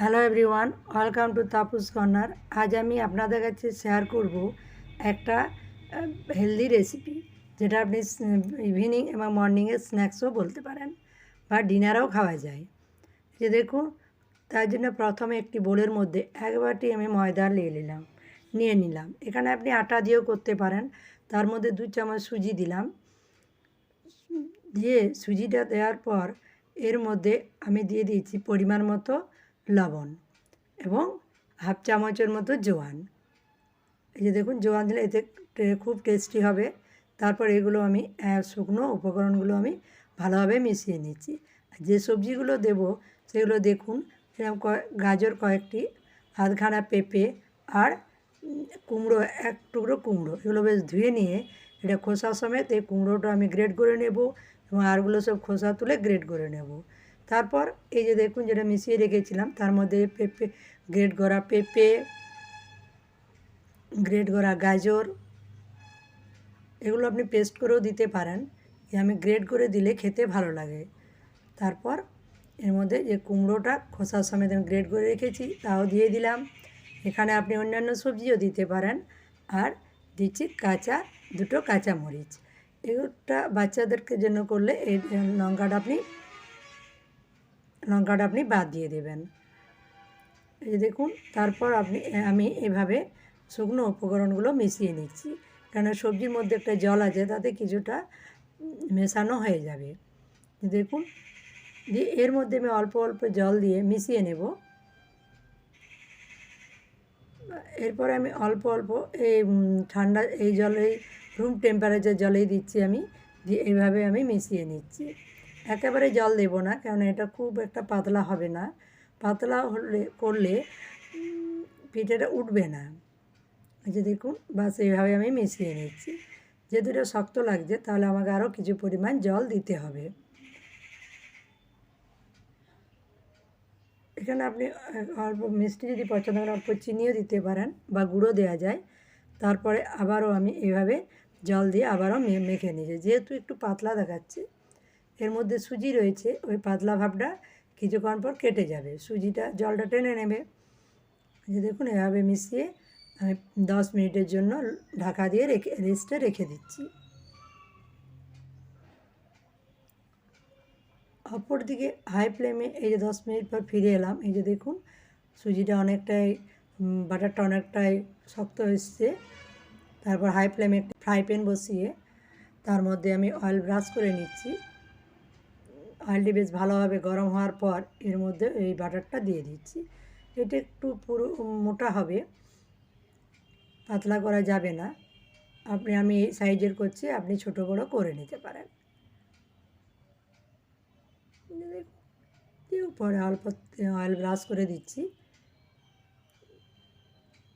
Hello everyone welcome to Tapus corner আজ আমি আপনাদের কাছে শেয়ার করব একটা হেলদি রেসিপি যেটা আপনি ইভিনিং এবং মর্নিংয়ে স্ন্যাক্সও বলতে পারেন বা ডিনারেও খাওয়া যায়। যে দেখুন, তার জন্য প্রথমে একটি বোলের মধ্যে এক বাটি আমি ময়দা নিয়ে নিলাম নিয়ে নিলাম। এখানে আপনি আটা দিয়েও করতে পারেন, তার মধ্যে দু চামচ সুজি দিলাম। দিয়ে সুজিটা দেওয়ার পর এর মধ্যে আমি দিয়ে দিয়েছি পরিমাণ মতো লবণ এবং হাফ চামচের মতো জোয়ান। এই যে দেখুন, জোয়ান দিলে এতে খুব টেস্টি হবে। তারপর এগুলো আমি শুকনো উপকরণগুলো আমি ভালোভাবে মিশিয়ে নিচ্ছি। যে সবজিগুলো দেব, সেগুলো দেখুন, সেরকম গাজর কয়েকটি, আধখানা পেঁপে আর কুমড়ো, এক টুকরো কুমড়ো। এগুলো বেশ ধুয়ে নিয়ে, এটা খোসা সমেত এই কুমড়োটা আমি গ্রেড করে নেব এবং আরগুলো সব খোসা তুলে গ্রেড করে নেব। তারপর এই যে দেখুন যেটা মিশিয়ে রেখেছিলাম, তার মধ্যে পেঁপে গ্রেড করা পেঁপে গ্রেড করা গাজর, এগুলো আপনি পেস্ট করেও দিতে পারেন। আমি গ্রেড করে দিলে খেতে ভালো লাগে। তারপর এর মধ্যে যে কুমড়োটা, খোসার সমেত আমি গ্রেড করে রেখেছি, তাও দিয়ে দিলাম। এখানে আপনি অন্যান্য সবজিও দিতে পারেন। আর দিচ্ছি কাঁচা, দুটো কাঁচা মরিচ এগুলোটা বাচ্চাদেরকে জন্য করলে এই লঙ্কাটা আপনি লঙ্কাটা আপনি বাদ দিয়ে দেবেন। এই দেখুন, তারপর আপনি, আমি এভাবে শুকনো উপকরণগুলো মিশিয়ে নিচ্ছি। কেন সবজির মধ্যে একটা জল আছে, তাতে কিছুটা মেশানো হয়ে যাবে। দেখুন, দিয়ে এর মধ্যে আমি অল্প অল্প জল দিয়ে মিশিয়ে নেব। এরপরে আমি অল্প অল্প এই ঠান্ডা, এই জলেই রুম টেম্পারেচার জলেই দিচ্ছি আমি, দিয়ে এইভাবে আমি মিশিয়ে নিচ্ছি। একেবারে জল দেব না কারণ এটা খুব একটা পাতলা হবে না। পাতলা হলে, করলে পিঠেটা উঠবে না। যে দেখুন, বাস এইভাবে আমি মিশিয়ে নিচ্ছি। যেহেতু এটা শক্ত লাগছে, তাহলে আমাকে আরও কিছু পরিমাণ জল দিতে হবে। এখানে আপনি অল্প মিষ্টি যদি পছন্দ করেন, অল্প চিনিও দিতে পারেন বা গুঁড়ো দেওয়া যায়। তারপরে আবারও আমি এভাবে জল দিয়ে আবারও মেখে নিয়েছি যেহেতু একটু পাতলা দেখাচ্ছে এর মধ্যে সুজি রয়েছে, ওই পাতলা ভাবটা কিছুক্ষণ পর কেটে যাবে। সুজিটা, জলটা টেনে নেবে। যে দেখুন, এভাবে মিশিয়ে আমি দশ মিনিটের জন্য ঢাকা দিয়ে রেখে, রেস্টে রেখে দিচ্ছি। অপর দিকে হাই ফ্লেমে এই যে দশ মিনিট পর ফিরে এলাম। এই যে দেখুন, সুজিটা অনেকটাই বাটারটা অনেকটাই শক্ত এসছে তারপর হাই ফ্লেমে ফ্রাই প্যান বসিয়ে তার মধ্যে আমি অয়েল ব্রাশ করে নিচ্ছি। অয়েলটি বেশ ভালোভাবে গরম হওয়ার পর এর মধ্যে এই বাটারটা দিয়ে দিচ্ছি। এটা একটু পুরো মোটা হবে, পাতলা করা যাবে না। আপনি, আমি এই সাইজের করছি, আপনি ছোট বড় করে নিতে পারেন। উপরে অল্প, অয়েল ব্রাশ করে দিচ্ছি।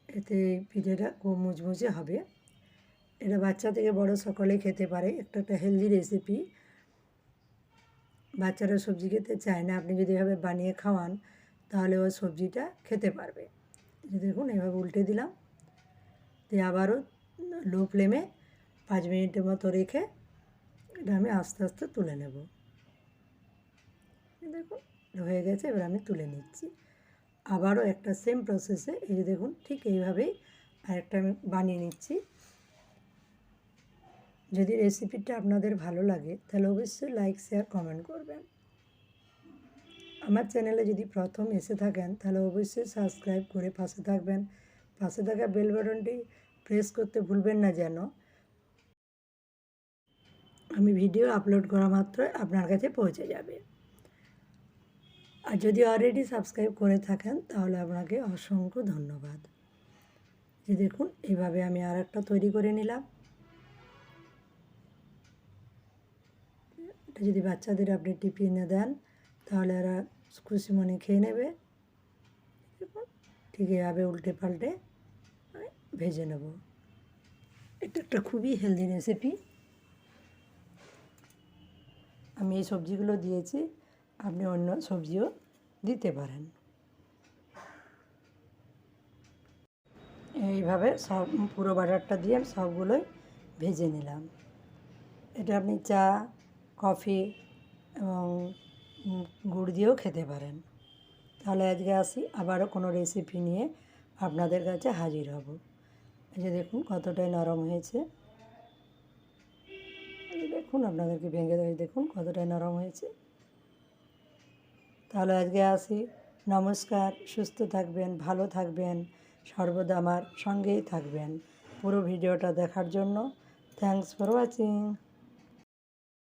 এতে পিঠেটা খুব মুচমুচে হবে। এটা বাচ্চা থেকে বড় সকলেই খেতে পারে। একটা একটা হেলদি রেসিপি। বাচ্চারা সবজি খেতে চায় না, আপনি যদি এভাবে বানিয়ে খাওয়ান, তাহলে ও সবজিটা খেতে পারবে। দেখুন, এভাবে উল্টে দিলাম। দিয়ে আবারও লো ফ্লেমে পাঁচ মিনিটের মতো রেখে এটা আমি আস্তে আস্তে তুলে নেব। দেখুন, হয়ে গেছে, এবার আমি তুলে নিচ্ছি। আবারও একটা সেম প্রসেসে এই দেখুন, ঠিক এইভাবেই আরেকটা আমি বানিয়ে নিচ্ছি। যদি রেসিপিটা আপনাদের ভালো লাগে, তাহলে অবশ্যই লাইক শেয়ার কমেন্ট করবেন। আমার চ্যানেলে যদি প্রথম এসে থাকেন, তাহলে অবশ্যই সাবস্ক্রাইব করে পাশে থাকবেন। পাশে থাকা বেল বাটনটি প্রেস করতে ভুলবেন না যেন। আমি ভিডিও আপলোড করা মাত্র আপনার কাছে পৌঁছে যাবে। আর যদি অলরেডি সাবস্ক্রাইব করে থাকেন, তাহলে আপনাকে অসংখ্য ধন্যবাদ। যে দেখুন এইভাবে আমি আর একটা তৈরি করে নিলাম। এটা যদি বাচ্চাদের আপনি টিফিনে দেন, তাহলে এরা খুশি মনে খেয়ে নেবে। ঠিক এভাবে উল্টে পাল্টে ভেজে নেব। এটা একটা খুবই হেলদি রেসিপি আমি এই সবজিগুলো দিয়েছি, আপনি অন্য সবজিও দিতে পারেন। এইভাবে সব পুরো বাটারটা দিয়ে আমি সবগুলোই ভেজে নিলাম। এটা আপনি চা কফি এবং গুড় দিয়েও খেতে পারেন। তাহলে আজকে আসি, আবারও কোনো রেসিপি নিয়ে আপনাদের কাছে হাজির হব। এই যে দেখুন কতটাই নরম হয়েছে। দেখুন আপনাদেরকে ভেঙে দেয় দেখুন কতটাই নরম হয়েছে। তাহলে আজকে আসি, নমস্কার, সুস্থ থাকবেন, ভালো থাকবেন, সর্বদা আমার সঙ্গেই থাকবেন পুরো ভিডিওটা দেখার জন্য। Thanks for watching